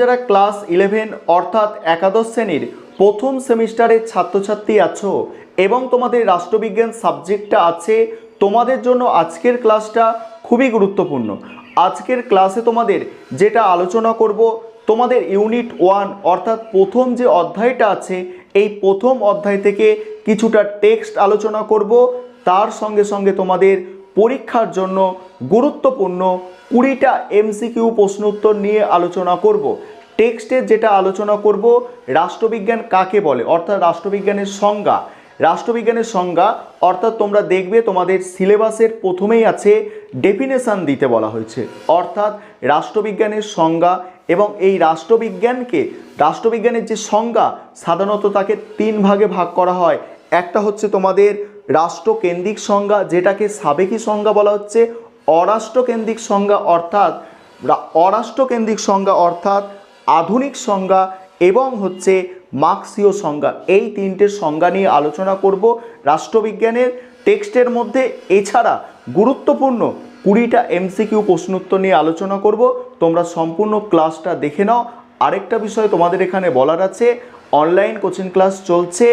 যারা class eleven অর্থাৎ একাদশ শ্রেণির প্রথম সেমিস্টারের ছাত্রছাত্রী আছো এবং তোমাদের রাষ্ট্রবিজ্ঞান সাবজেক্টটা আছে, তোমাদের জন্য আজকের ক্লাসটা খুবই গুরুত্বপূর্ণ। আজকের ক্লাসে তোমাদের যেটা আলোচনা করব, তোমাদের ইউনিট ওয়ান অর্থাৎ প্রথম যে অধ্যায়টা আছে, এই প্রথম অধ্যায় থেকে কিছুটা টেক্সট আলোচনা করব। তার সঙ্গে সঙ্গে তোমাদের পরীক্ষার জন্য গুরুত্বপূর্ণ কুড়িটা এমসিকিউ প্রশ্ন উত্তর নিয়ে আলোচনা করব। টেক্সটের যেটা আলোচনা করব, রাষ্ট্রবিজ্ঞান কাকে বলে? অর্থাৎ রাষ্ট্রবিজ্ঞানের সংজ্ঞা। রাষ্ট্রবিজ্ঞানের সংজ্ঞা, অর্থাৎ তোমরা দেখবে তোমাদের সিলেবাসের প্রথমেই আছে ডেফিনেশন দিতে বলা হয়েছে। অর্থাৎ রাষ্ট্রবিজ্ঞানের সংজ্ঞা এবং এই রাষ্ট্রবিজ্ঞানকে, রাষ্ট্রবিজ্ঞানের যে সংজ্ঞা, সাধারণত তাকে তিন ভাগে ভাগ করা হয়। একটা হচ্ছে তোমাদের রাষ্ট্রকেন্দ্রিক সংজ্ঞা, যেটাকে সাবেকি সংজ্ঞা বলা হচ্ছে। অরাষ্ট্রকেন্দ্রিক সংজ্ঞা অর্থাৎ, অরাষ্ট্রকেন্দ্রিক সংজ্ঞা অর্থাৎ আধুনিক সংজ্ঞা এবং হচ্ছে মার্ক্সীয় সংজ্ঞা। এই তিনটে সংজ্ঞা নিয়ে আলোচনা করব রাষ্ট্রবিজ্ঞানের টেক্সটের মধ্যে। এছাড়া গুরুত্বপূর্ণ কুড়িটা এমসিকিউ প্রশ্ন উত্তর নিয়ে আলোচনা করব। তোমরা সম্পূর্ণ ক্লাসটা দেখে নাও। আরেকটা বিষয় তোমাদের এখানে বলার আছে, অনলাইন কোচিং ক্লাস চলছে,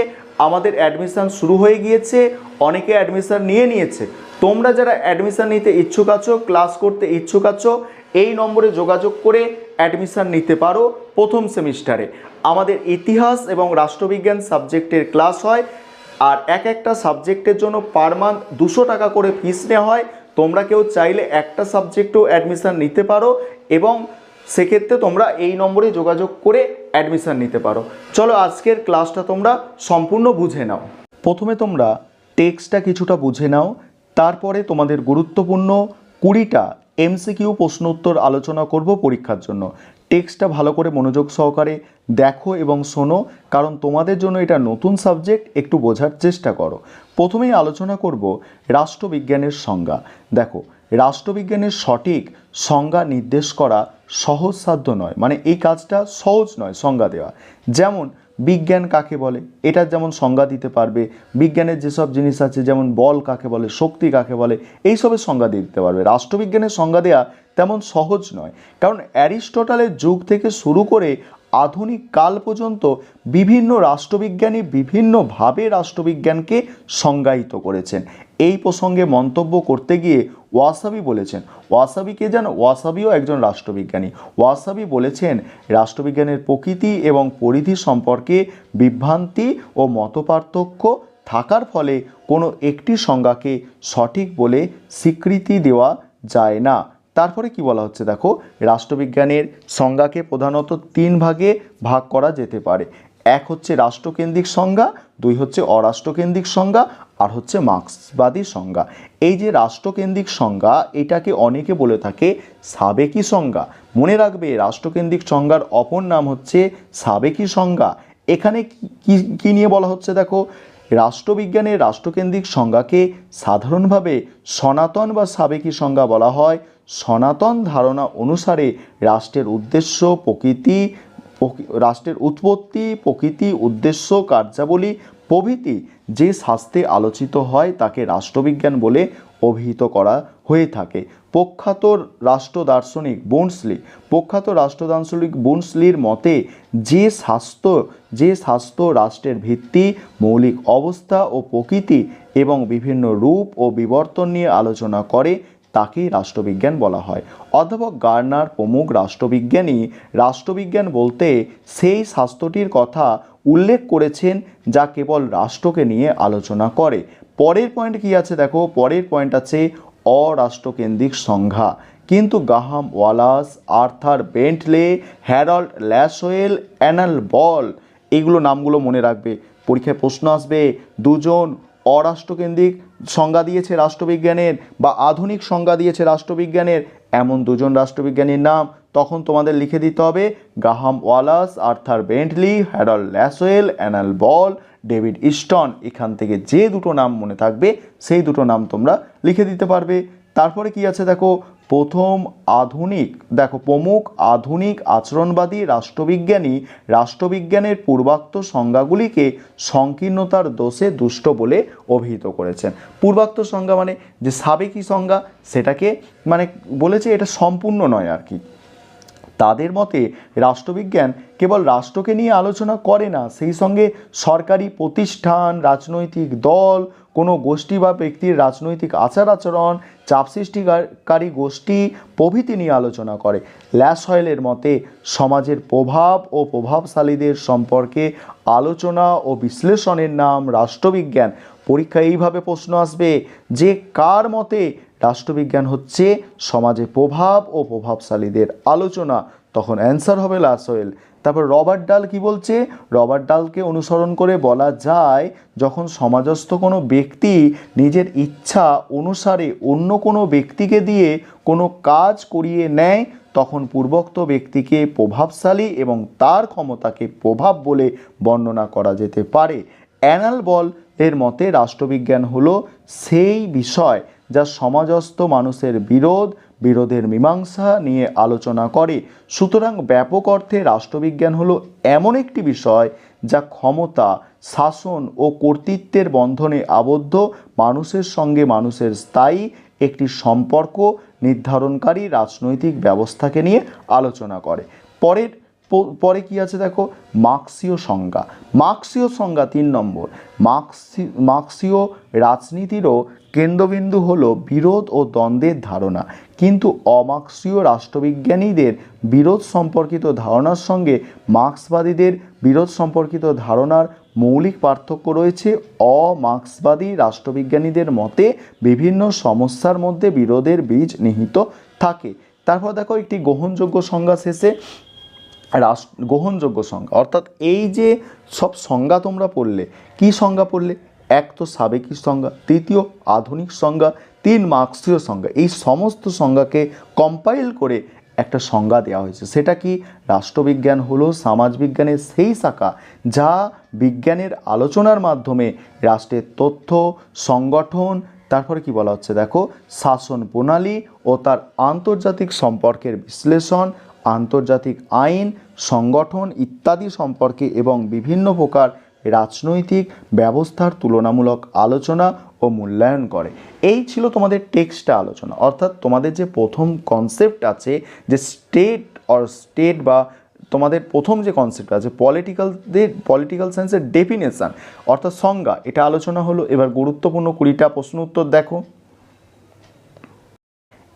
আমাদের অ্যাডমিশান শুরু হয়ে গিয়েছে, অনেকে অ্যাডমিশান নিয়ে নিয়েছে। তোমরা যারা অ্যাডমিশান নিতে ইচ্ছুক আছো, ক্লাস করতে ইচ্ছুক আছো, এই নম্বরে যোগাযোগ করে অ্যাডমিশান নিতে পারো প্রথম সেমিস্টারে। আমাদের ইতিহাস এবং রাষ্ট্রবিজ্ঞান সাবজেক্টের ক্লাস হয় আর এক একটা সাবজেক্টের জন্য পার মান্থ দুশো টাকা করে ফিস নেওয়া হয়। তোমরা কেউ চাইলে একটা সাবজেক্টেও অ্যাডমিশান নিতে পারো এবং সেক্ষেত্রে তোমরা এই নম্বরে যোগাযোগ করে অ্যাডমিশান নিতে পারো। চলো আজকের ক্লাসটা তোমরা সম্পূর্ণ বুঝে নাও। প্রথমে তোমরা টেক্সটটা কিছুটা বুঝে নাও, তারপরে তোমাদের গুরুত্বপূর্ণ কুড়িটা এমসিকিউ প্রশ্ন উত্তর আলোচনা করব পরীক্ষার জন্য। টেক্সটটা ভালো করে মনোযোগ সহকারে দেখো এবং শোনো, কারণ তোমাদের জন্য এটা নতুন সাবজেক্ট, একটু বোঝার চেষ্টা করো। প্রথমেই আলোচনা করব রাষ্ট্রবিজ্ঞানের সংজ্ঞা। দেখো, রাষ্ট্রবিজ্ঞানের সঠিক সংজ্ঞা নির্দেশ করা সহজসাধ্য নয় মানে এই কাজটা সহজ নয় সংজ্ঞা দেওয়া। যেমন বিজ্ঞান কাকে বলে? এটার যেমন সংজ্ঞা দিতে পারবে, বিজ্ঞানের যেসব জিনিস আছে, যেমন বল কাকে বলে, শক্তি কাকে বলে, এইসবের সংজ্ঞা দিয়ে দিতে পারবে। রাষ্ট্রবিজ্ঞানের সংজ্ঞা দেওয়া তেমন সহজ নয়। কারণ অ্যারিস্টটলের যুগ থেকে শুরু করে আধুনিক কাল পর্যন্ত বিভিন্ন রাষ্ট্রবিজ্ঞানী বিভিন্নভাবে রাষ্ট্রবিজ্ঞানকে সংজ্ঞায়িত করেছেন। এই প্রসঙ্গে মন্তব্য করতে গিয়ে ওয়াসাবি বলেছেন। ওয়াসাবি কে জানো? ওয়াসাবিও একজন রাষ্ট্রবিজ্ঞানী। ওয়াসাবি বলেছেন, রাষ্ট্রবিজ্ঞানের প্রকৃতি এবং পরিধি সম্পর্কে বিভ্রান্তি ও মতপার্থক্য থাকার ফলে কোনো একটি সংজ্ঞাকে সঠিক বলে স্বীকৃতি দেওয়া যায় না। তারপরে কি বলা হচ্ছে দেখো? রাষ্ট্রবিজ্ঞানের সংজ্ঞাকে প্রধানত তিন ভাগে ভাগ করা যেতে পারে। এক হচ্ছে রাষ্ট্রকেন্দ্রিক সংজ্ঞা, দুই হচ্ছে অরাষ্ট্রকেন্দ্রিক সংজ্ঞা, আর হচ্ছে মার্ক্সবাদী সংজ্ঞা। এই যে রাষ্ট্রকেন্দ্রিক সংজ্ঞা, এটাকে অনেকে বলে থাকে সাবেকি সংজ্ঞা। মনে রাখবে, রাষ্ট্রকেন্দ্রিক সংজ্ঞার অপর নাম হচ্ছে সাবেকি সংজ্ঞা। এখানে কি নিয়ে বলা হচ্ছে দেখো? রাষ্ট্রবিজ্ঞানের রাষ্ট্রকেন্দ্রিক সংজ্ঞাকে সাধারণভাবে সনাতন বা সাবেকি সংজ্ঞা বলা হয়। সনাতন ধারণা অনুসারে রাষ্ট্রের উদ্দেশ্য, প্রকৃতি প্রকৃ- রাষ্ট্রের উৎপত্তি, প্রকৃতি, উদ্দেশ্য, কার্যাবলী, প্রভৃতি যে শাস্ত্রে আলোচিত হয় তাকে রাষ্ট্রবিজ্ঞান বলে অভিহিত করা হয়ে থাকে। প্রখ্যাত রাষ্ট্র দার্শনিক বুন্সলি প্রখ্যাত রাষ্ট্র দার্শনিক বুন্সলির মতে যে স্বাস্থ্য যে স্বাস্থ্য রাষ্ট্রের ভিত্তি, মৌলিক অবস্থা ও প্রকৃতি এবং বিভিন্ন রূপ ও বিবর্তন নিয়ে আলোচনা করে তাকেই রাষ্ট্রবিজ্ঞান বলা হয়। অধ্যাপক গার্নার প্রমুখ রাষ্ট্রবিজ্ঞানী, রাষ্ট্রবিজ্ঞান বলতে সেই শাস্ত্রটির কথা উল্লেখ করেছেন যা কেবল রাষ্ট্রকে নিয়ে আলোচনা করে। পরের পয়েন্ট কি আছে দেখো? পরের পয়েন্ট আছে অরাষ্ট্রকেন্দ্রিক সংজ্ঞা। কিন্তু Graham Wallas, Arthur Bentley, Harold Lasswell anal বল, এগুলো নামগুলো মনে রাখবে। পরীক্ষায় প্রশ্ন আসবে, দুজন অরাষ্ট্রকেন্দ্রিক সংজ্ঞা দিয়েছে রাষ্ট্রবিজ্ঞানের বা আধুনিক সংজ্ঞা দিয়েছে রাষ্ট্রবিজ্ঞানের, এমন দুজন রাষ্ট্রবিজ্ঞানীর নাম তখন তোমাদের লিখে দিতে হবে Graham Wallas, Arthur Bentley Harold Lasswell anal Ball, David Easton. এখান থেকে যে দুটো নাম মনে থাকবে, সেই দুটো নাম তোমরা লিখে দিতে পারবে। তারপরে কি আছে দেখো? প্রথম আধুনিক, দেখো প্রমুখ আধুনিক আচরণবাদী রাষ্ট্রবিজ্ঞানী রাষ্ট্রবিজ্ঞানের পূর্বাক্ত সংজ্ঞাগুলিকে সংকীর্ণতার দোষে দুষ্ট বলে অভিহিত করেছেন। পূর্বাক্ত সংজ্ঞা মানে যে সাবেকি সংজ্ঞা, সেটাকে মানে বলেছে এটা সম্পূর্ণ নয় আর কি। তাদের মতে রাষ্ট্রবিজ্ঞান কেবল রাষ্ট্রকে নিয়ে আলোচনা করে না, সেই সঙ্গে সরকারি প্রতিষ্ঠান, রাজনৈতিক দল কোনো গোষ্ঠী বা ব্যক্তির রাজনৈতিক আচার আচরণ চাপ সৃষ্টিকারী গোষ্ঠী, প্রভৃতি নিয়ে আলোচনা করে। ল্যাসহয়েলের মতে, সমাজের প্রভাব ও প্রভাবশালীদের সম্পর্কে আলোচনা ও বিশ্লেষণের নাম রাষ্ট্রবিজ্ঞান। পরীক্ষায় এইভাবে প্রশ্ন আসবে যে, কার মতে রাষ্ট্রবিজ্ঞান হচ্ছে সমাজে প্রভাব ও প্রভাবশালীদের আলোচনা তখন অ্যান্সার হবে লাসোয়েল তারপর রবার্ট ডাল কি বলছে? রবার্ট ডালকে অনুসরণ করে বলা যায়, যখন সমাজস্থ কোনো ব্যক্তি নিজের ইচ্ছা অনুসারে অন্য কোনো ব্যক্তিকে দিয়ে কোনো কাজ করিয়ে নেয়, তখন পূর্বোক্ত ব্যক্তিকে প্রভাবশালী এবং তার ক্ষমতাকে প্রভাব বলে বর্ণনা করা যেতে পারে। অ্যানাল বল এর মতে রাষ্ট্রবিজ্ঞান হলো সেই বিষয় যা সমাজস্থ মানুষের বিরোধ বিরোধের মীমাংসা নিয়ে আলোচনা করে। সুতরাং ব্যাপক অর্থে রাষ্ট্রবিজ্ঞান হলো এমন একটি বিষয় যা ক্ষমতা, শাসন ও কর্তৃত্বের বন্ধনে আবদ্ধ, মানুষের সঙ্গে মানুষের স্থায়ী একটি সম্পর্ক নির্ধারণকারী রাজনৈতিক ব্যবস্থাকে নিয়ে আলোচনা করে। পরের পরে কি আছে দেখো? মার্ক্সীয় সংজ্ঞা। মার্ক্সীয় সংজ্ঞা তিন নম্বর। মার্ক্সি, মার্ক্সীয় রাজনীতিরও কেন্দ্রবিন্দু হল বিরোধ ও দ্বন্দ্বের ধারণা। কিন্তু অমার্ক্সীয় রাষ্ট্রবিজ্ঞানীদের বিরোধ সম্পর্কিত ধারণার সঙ্গে মার্ক্সবাদীদের বিরোধ সম্পর্কিত ধারণার মৌলিক পার্থক্য রয়েছে। অমার্ক্সবাদী রাষ্ট্রবিজ্ঞানীদের মতে বিভিন্ন সমস্যার মধ্যে বিরোধের বীজ নিহিত থাকে। তারপর দেখো একটি গ্রহণযোগ্য সংজ্ঞা শেষে। রাষ্ট্র, গ্রহণযোগ্য সংজ্ঞা। অর্থাৎ এই যে সব সংজ্ঞা তোমরা পড়লে, কি সংজ্ঞা পড়লে? এক তো সাবেকি সংজ্ঞা, তৃতীয় আধুনিক সংজ্ঞা, তিন মার্ক্সীয় সংজ্ঞা। এই সমস্ত সংজ্ঞাকে কম্পাইল করে একটা সংজ্ঞা দেওয়া হয়েছে। সেটা কি? রাষ্ট্রবিজ্ঞান হলো সমাজবিজ্ঞানের সেই শাখা যা বিজ্ঞানের আলোচনার মাধ্যমে রাষ্ট্রের তথ্য, সংগঠন, তারপরে কি বলা হচ্ছে দেখো? শাসন প্রণালী ও তার আন্তর্জাতিক সম্পর্কের বিশ্লেষণ আন্তর্জাতিক আইন, সংগঠন ইত্যাদি সম্পর্কে এবং বিভিন্ন প্রকার রাজনৈতিক ব্যবস্থার তুলনামূলক আলোচনা ও মূল্যায়ন করে। এই ছিল তোমাদের টেক্সটটা আলোচনা। অর্থাৎ তোমাদের যে প্রথম কনসেপ্ট আছে, যে স্টেট অর স্টেট বা তোমাদের প্রথম যে কনসেপ্ট আছে পলিটিক্যালদের পলিটিক্যাল সায়েন্সের ডেফিনেশান অর্থাৎ সংজ্ঞা, এটা আলোচনা হলো। এবার গুরুত্বপূর্ণ কুড়িটা প্রশ্ন উত্তর দেখো।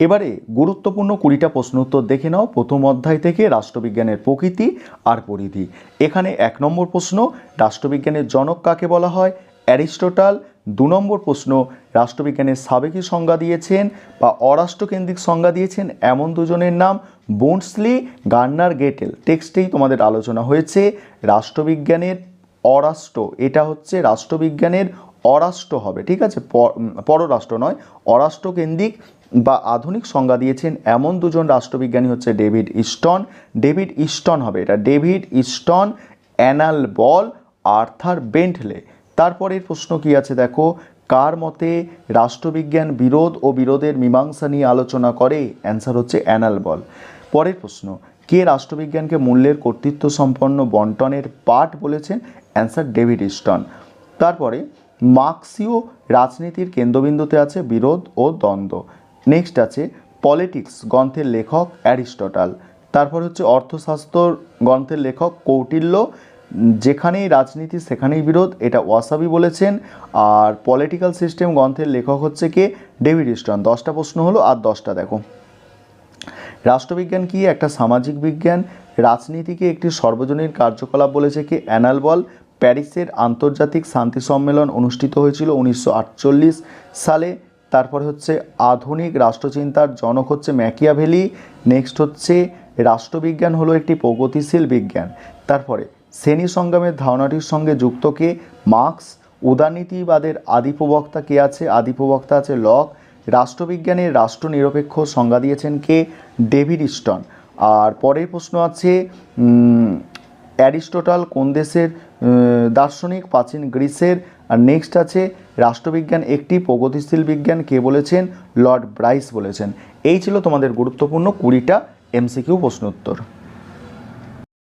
এবারে গুরুত্বপূর্ণ কুড়িটা প্রশ্ন উত্তর দেখে নাও। প্রথম অধ্যায় থেকে রাষ্ট্রবিজ্ঞানের প্রকৃতি আর পরিধি। এখানে এক নম্বর প্রশ্ন, রাষ্ট্রবিজ্ঞানের জনক কাকে বলা হয়? অ্যারিস্টোটাল। দু নম্বর প্রশ্ন, রাষ্ট্রবিজ্ঞানের সাবেকি সংজ্ঞা দিয়েছেন বা অরাষ্ট্রকেন্দ্রিক সংজ্ঞা দিয়েছেন এমন দুজনের নাম? বোন্সলি, গার্নার, গেটেল। টেক্সটেই তোমাদের আলোচনা হয়েছে, রাষ্ট্রবিজ্ঞানের অরাষ্ট্র। এটা হচ্ছে রাষ্ট্রবিজ্ঞানের অরাষ্ট্র হবে, ঠিক আছে? পররাষ্ট্র নয়, অরাষ্ট্রকেন্দ্রিক বা আধুনিক সংজ্ঞা দিয়েছেন এমন দুজন রাষ্ট্রবিজ্ঞানী হচ্ছে ডেভিড ইস্টন। ডেভিড ইস্টন হবে এটা। ডেভিড ইস্টন, অ্যানাল বল, আর্থার বেন্টলে। তারপরের প্রশ্ন কি আছে দেখো? কার মতে রাষ্ট্রবিজ্ঞান বিরোধ ও বিরোধের মীমাংসা নিয়ে আলোচনা করে? অ্যান্সার হচ্ছে অ্যানাল বল। পরের প্রশ্ন, কে রাষ্ট্রবিজ্ঞানকে মূল্যের কর্তৃত্ব সম্পন্ন বন্টনের পাঠ বলেছেন? Answer David Easton. তারপরে, মার্ক্সীয় রাজনীতির কেন্দ্রবিন্দুতে আছে বিরোধ ও দ্বন্দ্ব। নেক্সট আছে পলিটিক্স গ্রন্থের লেখক অ্যারিস্টটাল। তারপর হচ্ছে অর্থশাস্ত্র, গ্রন্থের লেখক কৌটিল্য। যেখানেই রাজনীতি, সেখানেই বিরোধ, এটা ওয়াসাবি বলেছেন। আর পলিটিক্যাল সিস্টেম গ্রন্থের লেখক হচ্ছে কে? ডেভিড ইস্টন দশটা প্রশ্ন হলো আর দশটা দেখো। রাষ্ট্রবিজ্ঞান কি? একটা সামাজিক বিজ্ঞান। রাজনীতিকে একটি সর্বজনীন কার্যকলাপ বলেছে কি? অ্যানাল বল। প্যারিসের আন্তর্জাতিক শান্তি সম্মেলন অনুষ্ঠিত হয়েছিল উনিশশো আটচল্লিশ সালে। তারপরে হচ্ছে আধুনিক রাষ্ট্রচিন্তার জনক হচ্ছে ম্যাকিয়াভেলি, নেক্সট হচ্ছে রাষ্ট্রবিজ্ঞান হলো একটি প্রগতিশীল বিজ্ঞান। তারপরে শ্রেণি সংগ্রামের ধারণাটির সঙ্গে যুক্ত কে? মার্ক্স। উদারনীতিবাদের আদি প্রবক্তা কে আছে? আদি প্রবক্তা আছে লক। রাষ্ট্রবিজ্ঞানের রাষ্ট্রনিরপেক্ষ সংজ্ঞা দিয়েছেন কে? ডেভিড ইস্টন আর পরের প্রশ্ন আছে অ্যারিস্টোটাল কোন দেশের দার্শনিক, প্রাচীন গ্রিসের, আর নেক্সট আছে রাষ্ট্রবিজ্ঞান, একটি প্রগতিশীল বিজ্ঞান, কে বলেছেন? লর্ড ব্রাইস বলেছেন। এই ছিল তোমাদের গুরুত্বপূর্ণ কুড়িটা এমসিকিউ প্রশ্ন উত্তর